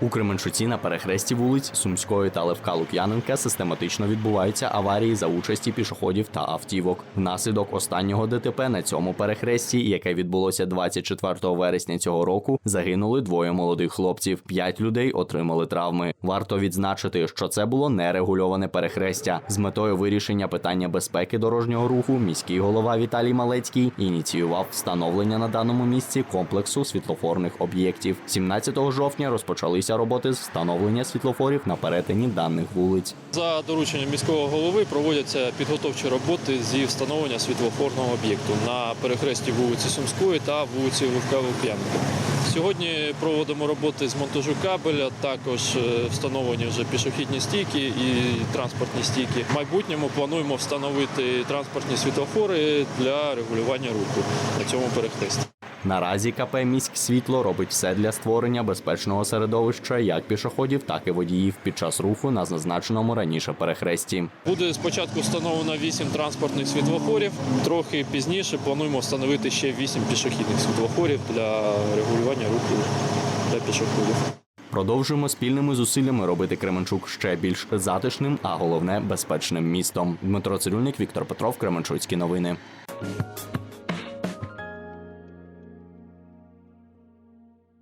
У Кременчуці на перехресті вулиць Сумської та Левка Лук'яненка систематично відбуваються аварії за участі пішоходів та автівок. Внаслідок останнього ДТП на цьому перехресті, яке відбулося 24 вересня цього року, загинули двоє молодих хлопців. П'ять людей отримали травми. Варто відзначити, що це було нерегульоване перехрестя. З метою вирішення питання безпеки дорожнього руху міський голова Віталій Малецький ініціював встановлення на даному місці комплексу світлофорних об'єктів. 17 жовтня розпочалися роботи з встановлення світлофорів на перетині даних вулиць. За дорученням міського голови проводяться підготовчі роботи зі встановлення світлофорного об'єкту на перехресті вулиці Сумської та вулиці Левка Лук'яненка. Сьогодні проводимо роботи з монтажу кабеля, також е, встановлені вже пішохідні стійки і транспортні стійки. В майбутньому плануємо встановити транспортні світлофори для регулювання руху на цьому перехресті. Наразі КП «Міськсвітло» робить все для створення безпечного середовища як пішоходів, так і водіїв під час руху на зазначеному раніше перехресті. Буде спочатку встановлено 8 транспортних світлофорів. Трохи пізніше плануємо встановити ще 8 пішохідних світлофорів для регулювання руху для пішоходів. Продовжуємо спільними зусиллями робити Кременчук ще більш затишним, а головне безпечним містом. Дмитро Цирюльник, Віктор Петров, Кременчуцькі новини.